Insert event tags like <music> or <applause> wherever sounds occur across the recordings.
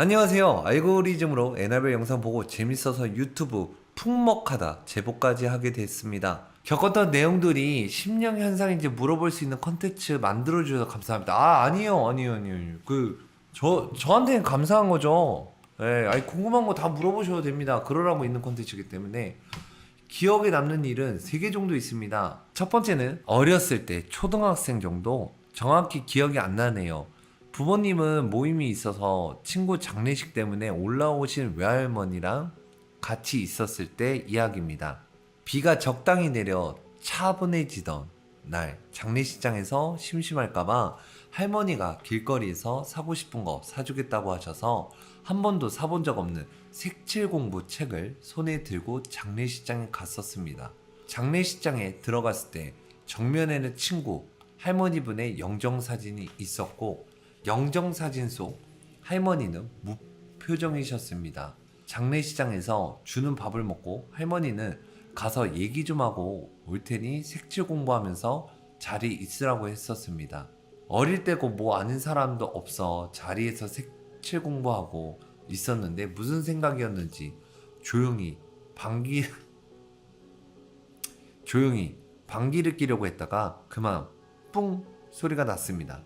안녕하세요. 알고리즘으로 에나벨 영상 보고 재밌어서 유튜브 풍먹하다 제보까지 하게 됐습니다. 겪었던 내용들이 심령 현상인지 물어볼 수 있는 컨텐츠 만들어 주셔서 감사합니다. 아, 아니요, 아니요, 아니요. 그, 저, 저한테는 감사한 거죠. 예, 아니, 궁금한 거 다 물어보셔도 됩니다. 그러라고 있는 컨텐츠이기 때문에. 기억에 남는 일은 세 개 정도 있습니다. 첫 번째는 어렸을 때 초등학생 정도 정확히 기억이 안 나네요. 부모님은 모임이 있어서 친구 장례식 때문에 올라오신 외할머니랑 같이 있었을 때 이야기입니다. 비가 적당히 내려 차분해지던 날 장례식장에서 심심할까봐 할머니가 길거리에서 사고 싶은 거 사주겠다고 하셔서 한 번도 사본 적 없는 색칠 공부 책을 손에 들고 장례식장에 갔었습니다. 장례식장에 들어갔을 때 정면에는 친구 할머니분의 영정 사진이 있었고 영정 사진 속 할머니는 무표정이셨습니다. 장례식장에서 주는 밥을 먹고 할머니는 가서 얘기 좀 하고 올 테니 색칠 공부하면서 자리 있으라고 했었습니다. 어릴 때고 뭐 아는 사람도 없어 자리에서 색칠 공부하고 있었는데 무슨 생각이었는지 조용히 방귀 <laughs> 조용히 방귀를 끼려고 했다가 그만 뿡 소리가 났습니다.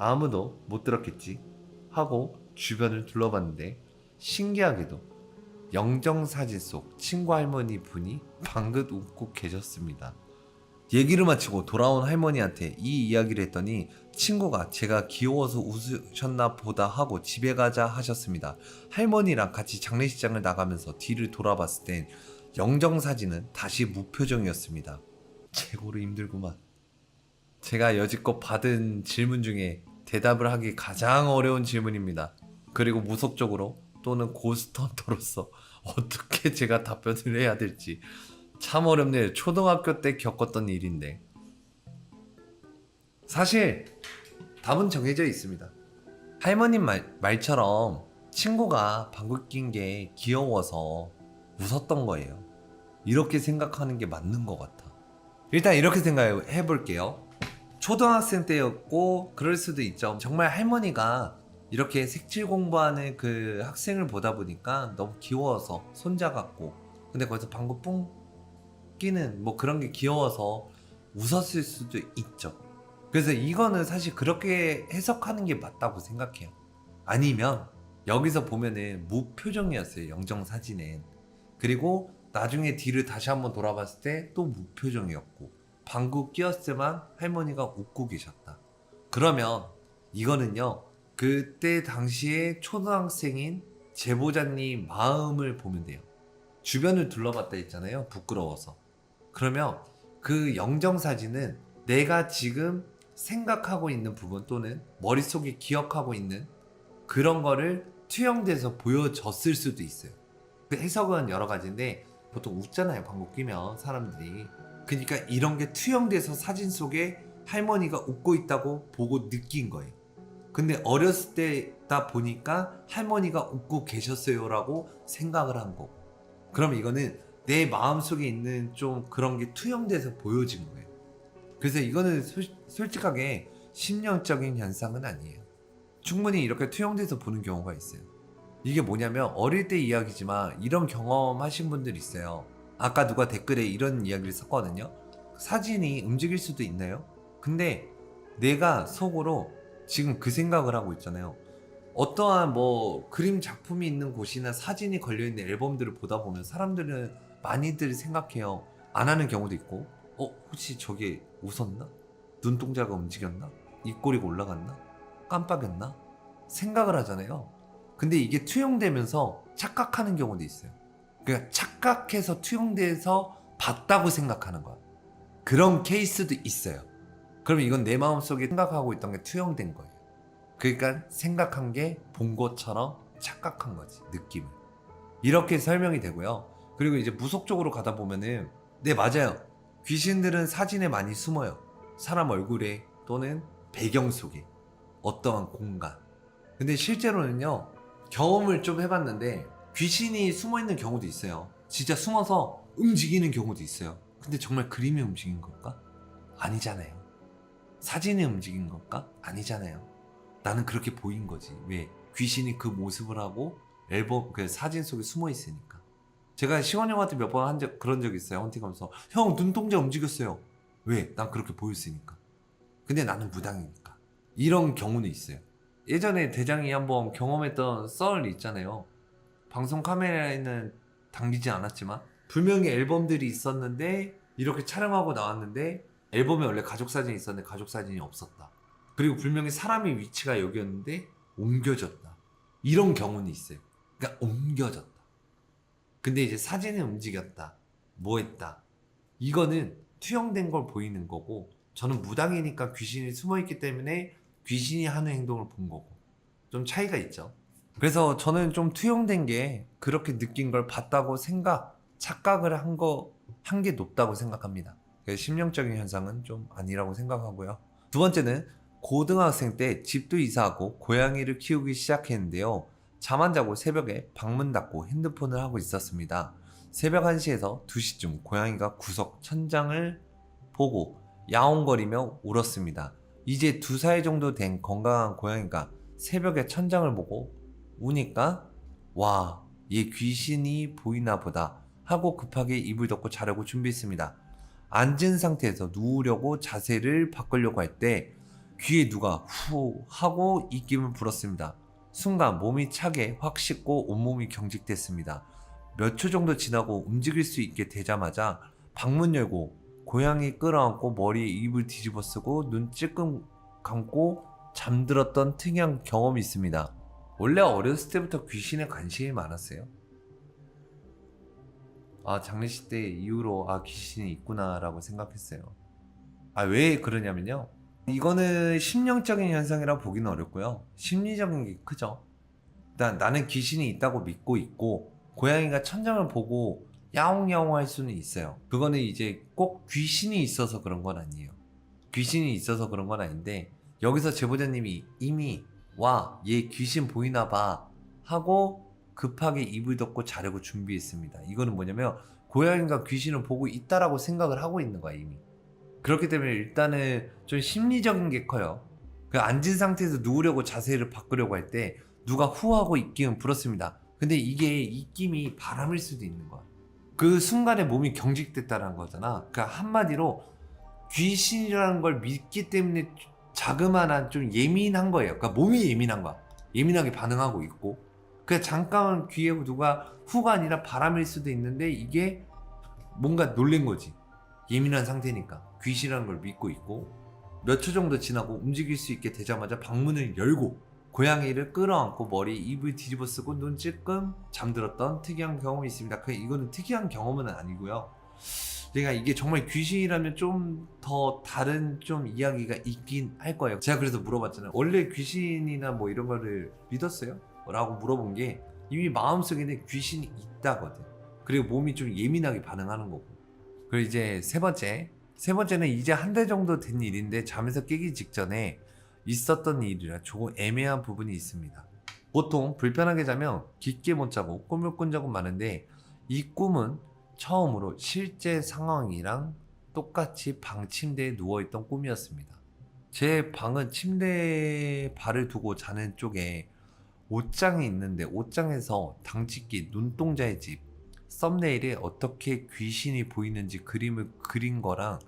아무도 못 들었겠지 하고 주변을 둘러봤는데 신기하게도 영정사진 속 친구 할머니 분이 방긋 웃고 계셨습니다. 얘기를 마치고 돌아온 할머니한테 이 이야기를 했더니 친구가 제가 귀여워서 웃으셨나 보다 하고 집에 가자 하셨습니다. 할머니랑 같이 장례식장을 나가면서 뒤를 돌아봤을 땐 영정사진은 다시 무표정이었습니다. 최고로 힘들구만. 제가 여지껏 받은 질문 중에 대답을 하기 가장 어려운 질문입니다. 그리고 무속적으로 또는 고스트헌터로서 <laughs> 어떻게 제가 답변을 해야 될지 참 어렵네요. 초등학교 때 겪었던 일인데. 사실 답은 정해져 있습니다. 할머님 말, 말처럼 친구가 방귀 낀 게 귀여워서 웃었던 거예요. 이렇게 생각하는 게 맞는 것 같아. 일단 이렇게 생각해 볼게요. 초등학생 때였고 그럴 수도 있죠. 정말 할머니가 이렇게 색칠 공부하는 그 학생을 보다 보니까 너무 귀여워서 손자 같고 근데 거기서 방구 뿡 끼는 뭐 그런 게 귀여워서 웃었을 수도 있죠. 그래서 이거는 사실 그렇게 해석하는 게 맞다고 생각해요. 아니면 여기서 보면은 무표정이었어요. 영정 사진엔. 그리고 나중에 뒤를 다시 한번 돌아봤을 때 또 무표정이었고 방구 끼었지만 할머니가 웃고 계셨다. 그러면 이거는요. 그때 당시에 초등학생인 제보자님 마음을 보면 돼요. 주변을 둘러봤다 했잖아요. 부끄러워서. 그러면 그 영정 사진은 내가 지금 생각하고 있는 부분 또는 머릿속에 기억하고 있는 그런 거를 투영돼서 보여졌을 수도 있어요. 그 해석은 여러 가지인데 보통 웃잖아요. 방구 끼면 사람들이. 그러니까 이런 게 투영돼서 사진 속에 할머니가 웃고 있다고 보고 느낀 거예요. 근데 어렸을 때다 보니까 할머니가 웃고 계셨어요라고 생각을 한 거고. 그럼 이거는 내 마음속에 있는 좀 그런 게 투영돼서 보여진 거예요. 그래서 이거는 솔, 솔직하게 심령적인 현상은 아니에요. 충분히 이렇게 투영돼서 보는 경우가 있어요. 이게 뭐냐면 어릴 때 이야기지만 이런 경험하신 분들 있어요. 아까 누가 댓글에 이런 이야기를 썼거든요. 사진이 움직일 수도 있나요? 근데 내가 속으로 지금 그 생각을 하고 있잖아요. 어떠한 뭐 그림 작품이 있는 곳이나 사진이 걸려 있는 앨범들을 보다 보면 사람들은 많이들 생각해요. 안 하는 경우도 있고, 어 혹시 저게 웃었나? 눈동자가 움직였나? 입꼬리가 올라갔나? 깜빡였나? 생각을 하잖아요. 근데 이게 투영되면서 착각하는 경우도 있어요. 그러니까 착각해서 투영돼서 봤다고 생각하는 거야. 그런 케이스도 있어요. 그럼 이건 내 마음속에 생각하고 있던 게 투영된 거예요. 그러니까 생각한 게 본 것처럼 착각한 거지 느낌을. 이렇게 설명이 되고요. 그리고 이제 무속적으로 가다 보면은 네 맞아요. 귀신들은 사진에 많이 숨어요. 사람 얼굴에 또는 배경 속에 어떠한 공간. 근데 실제로는요 경험을 좀 해봤는데 귀신이 숨어 있는 경우도 있어요. 진짜 숨어서 움직이는 경우도 있어요. 근데 정말 그림이 움직인 걸까? 아니잖아요. 사진이 움직인 걸까? 아니잖아요. 나는 그렇게 보인 거지. 왜? 귀신이 그 모습을 하고 앨범 그 사진 속에 숨어 있으니까. 제가 시원 형한테 몇 번 한 적 그런 적 있어요. 헌팅하면서 형 눈동자 움직였어요. 왜? 난 그렇게 보였으니까. 근데 나는 무당이니까. 이런 경우는 있어요. 예전에 대장이 한번 경험했던 썰 있잖아요. 방송 카메라에는 당기지 않았지만 분명히 앨범들이 있었는데 이렇게 촬영하고 나왔는데 앨범에 원래 가족 사진이 있었는데 가족 사진이 없었다. 그리고 분명히 사람의 위치가 여기였는데 옮겨졌다. 이런 경우는 있어요. 그러니까 옮겨졌다. 근데 이제 사진이 움직였다. 뭐 했다. 이거는 투영된 걸 보이는 거고 저는 무당이니까 귀신이 숨어 있기 때문에 귀신이 하는 행동을 본 거고 좀 차이가 있죠. 그래서 저는 좀 투영된 게 그렇게 느낀 걸 봤다고 생각, 착각을 한 거, 한 게 높다고 생각합니다. 심령적인 현상은 좀 아니라고 생각하고요. 두 번째는 고등학생 때 집도 이사하고 고양이를 키우기 시작했는데요. 잠 안 자고 새벽에 방문 닫고 핸드폰을 하고 있었습니다. 새벽 1시에서 2시쯤 고양이가 구석 천장을 보고 야옹거리며 울었습니다. 이제 두 살 정도 된 건강한 고양이가 새벽에 천장을 보고 우니까 와, 얘 귀신이 보이나 보다 하고 급하게 이불 덮고 자려고 준비했습니다. 앉은 상태에서 누우려고 자세를 바꾸려고 할 때 귀에 누가 후 하고 입김을 불었습니다. 순간 몸이 차게 확 식고 온몸이 경직됐습니다. 몇 초 정도 지나고 움직일 수 있게 되자마자 방문 열고 고양이 끌어안고 머리에 입을 뒤집어 쓰고 눈 찔끔 감고 잠들었던 특이한 경험이 있습니다. 원래 어렸을 때부터 귀신에 관심이 많았어요. 아 장례식 때 이후로 아 귀신이 있구나라고 생각했어요. 아 왜 그러냐면요. 이거는 심령적인 현상이라 보기는 어렵고요. 심리적인 게 크죠. 일단 나는 귀신이 있다고 믿고 있고 고양이가 천장을 보고 야옹야옹 할 수는 있어요. 그거는 이제 꼭 귀신이 있어서 그런 건 아니에요. 귀신이 있어서 그런 건 아닌데 여기서 제보자님이 이미 와 얘 귀신 보이나 봐 하고 급하게 이불 덮고 자려고 준비했습니다. 이거는 뭐냐면 고양이가 귀신을 보고 있다라고 생각을 하고 있는 거야 이미. 그렇기 때문에 일단은 좀 심리적인 게 커요. 그 앉은 상태에서 누우려고 자세를 바꾸려고 할 때 누가 후하고 입김은 불었습니다. 근데 이게 입김이 바람일 수도 있는 거야. 그 순간에 몸이 경직됐다는 거잖아. 그러니까 한마디로 귀신이라는 걸 믿기 때문에 자그마한 좀 예민한 거예요. 그러니까 몸이 예민한 거야. 예민하게 반응하고 있고. 그 잠깐 귀에 누가 후가 아니라 바람일 수도 있는데 이게 뭔가 놀란 거지. 예민한 상태니까 귀신이라는 걸 믿고 있고 몇 초 정도 지나고 움직일 수 있게 되자마자 방문을 열고 고양이를 끌어안고 머리에 입을 뒤집어 쓰고 눈 찔끔 잠들었던 특이한 경험이 있습니다. 그 이거는 특이한 경험은 아니고요. 제가 이게 정말 귀신이라면 좀 더 다른 좀 이야기가 있긴 할 거예요. 제가 그래서 물어봤잖아요. 원래 귀신이나 뭐 이런 거를 믿었어요? 라고 물어본 게 이미 마음속에는 귀신이 있다거든. 그리고 몸이 좀 예민하게 반응하는 거고. 그리고 이제 세 번째. 세 번째는 이제 한 달 정도 된 일인데 잠에서 깨기 직전에 있었던 일이라 조금 애매한 부분이 있습니다. 보통 불편하게 자면 깊게 못 자고 꿈을 꾼 적은 많은데 이 꿈은 처음으로 실제 상황이랑 똑같이 방 침대에 누워있던 꿈이었습니다. 제 방은 침대에 발을 두고 자는 쪽에 옷장이 있는데 옷장에서 당직기 눈동자의 집 썸네일에 어떻게 귀신이 보이는지 그림을 그린 거랑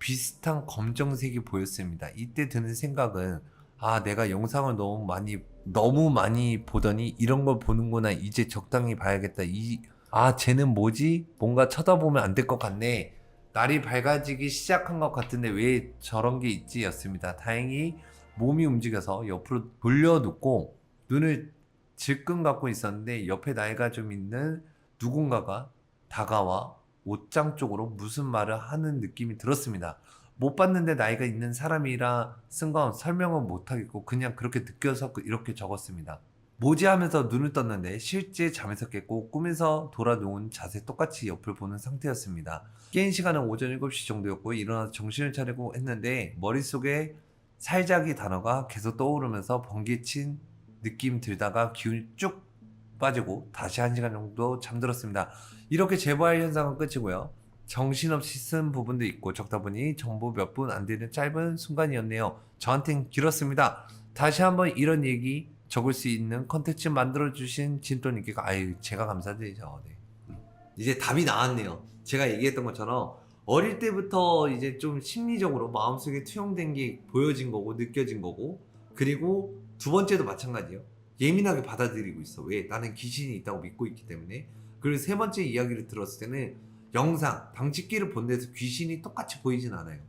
비슷한 검정색이 보였습니다. 이때 드는 생각은 아 내가 영상을 너무 많이 너무 많이 보더니 이런 걸 보는구나 이제 적당히 봐야겠다 이 아 쟤는 뭐지 뭔가 쳐다보면 안 될 것 같네 날이 밝아지기 시작한 것 같은데 왜 저런 게 있지 였습니다 다행히 몸이 움직여서 옆으로 돌려눕고 눈을 질끈 감고 있었는데 옆에 나이가 좀 있는 누군가가 다가와 옷장 쪽으로 무슨 말을 하는 느낌이 들었습니다. 못 봤는데 나이가 있는 사람이라 쓴 건 설명은 못하겠고 그냥 그렇게 느껴서 그- 이렇게 적었습니다. 뭐지 하면서 눈을 떴는데 실제 잠에서 깼고 꿈에서 돌아 누운 자세 똑같이 옆을 보는 상태였습니다. 깨인 시간은 오전 7시 정도였고 일어나서 정신을 차리고 했는데 머릿속에 살짝이 단어가 계속 떠오르면서 번개친 느낌 들다가 기운이 쭉 빠지고 다시 한 시간 정도 잠들었습니다. 이렇게 제보할 현상은 끝이고요. 정신없이 쓴 부분도 있고 적다 보니 정보 몇 분 안 되는 짧은 순간이었네요. 저한텐 길었습니다. 다시 한번 이런 얘기 적을 수 있는 컨텐츠 만들어 주신 진또님께 아유 제가 감사드리죠. 네. 이제 답이 나왔네요. 제가 얘기했던 것처럼 어릴 때부터 이제 좀 심리적으로 마음속에 투영된 게 보여진 거고 느껴진 거고 그리고 두 번째도 마찬가지예요. 예민하게 받아들이고 있어. 왜? 나는 귀신이 있다고 믿고 있기 때문에. 그리고 세 번째 이야기를 들었을 때는 영상, 방직기를 본 데서 귀신이 똑같이 보이진 않아요.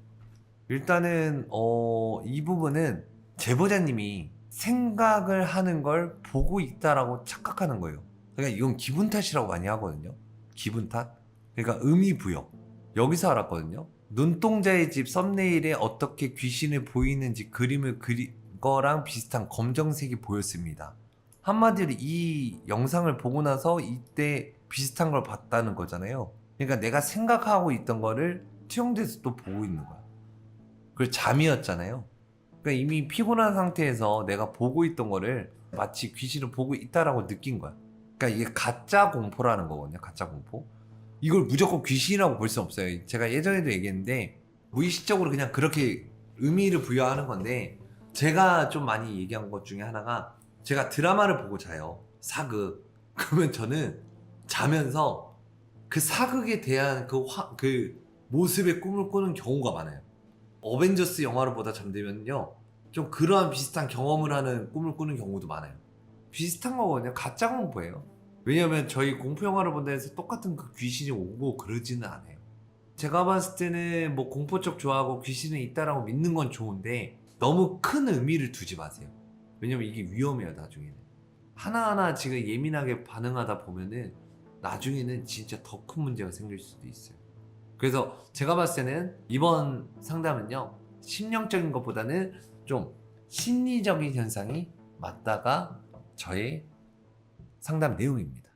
일단은 어, 이 부분은 제보자님이 생각을 하는 걸 보고 있다라고 착각하는 거예요. 그러니까 이건 기분 탓이라고 많이 하거든요. 기분 탓. 그러니까 의미 부여. 여기서 알았거든요. 눈동자의 집 썸네일에 어떻게 귀신을 보이는지 그림을 그린 거랑 비슷한 검정색이 보였습니다. 한마디로 이 영상을 보고 나서 이때 비슷한 걸 봤다는 거잖아요. 그러니까 내가 생각하고 있던 거를 투영돼서 또 보고 있는 거야. 그리고 잠이었잖아요. 그러니까 이미 피곤한 상태에서 내가 보고 있던 거를 마치 귀신을 보고 있다라고 느낀 거야. 그러니까 이게 가짜 공포라는 거거든요. 가짜 공포. 이걸 무조건 귀신이라고 볼 수 없어요. 제가 예전에도 얘기했는데 무의식적으로 그냥 그렇게 의미를 부여하는 건데 제가 좀 많이 얘기한 것 중에 하나가 제가 드라마를 보고 자요. 사극. <laughs> 그러면 저는 자면서 그 사극에 대한 그, 화, 그 모습의 꿈을 꾸는 경우가 많아요. 어벤져스 영화를 보다 잠들면요. 좀 그러한 비슷한 경험을 하는 꿈을 꾸는 경우도 많아요. 비슷한 거거든요. 가짜 공포예요. 왜냐면 저희 공포 영화를 본다 해서 똑같은 그 귀신이 오고 그러지는 않아요. 제가 봤을 때는 뭐 공포 쪽 좋아하고 귀신이 있다라고 믿는 건 좋은데 너무 큰 의미를 두지 마세요. 왜냐면 이게 위험해요, 나중에는. 하나하나 지금 예민하게 반응하다 보면은 나중에는 진짜 더 큰 문제가 생길 수도 있어요. 그래서 제가 봤을 때는 이번 상담은요, 심령적인 것보다는 좀 심리적인 현상이 맞다가 저의 상담 내용입니다.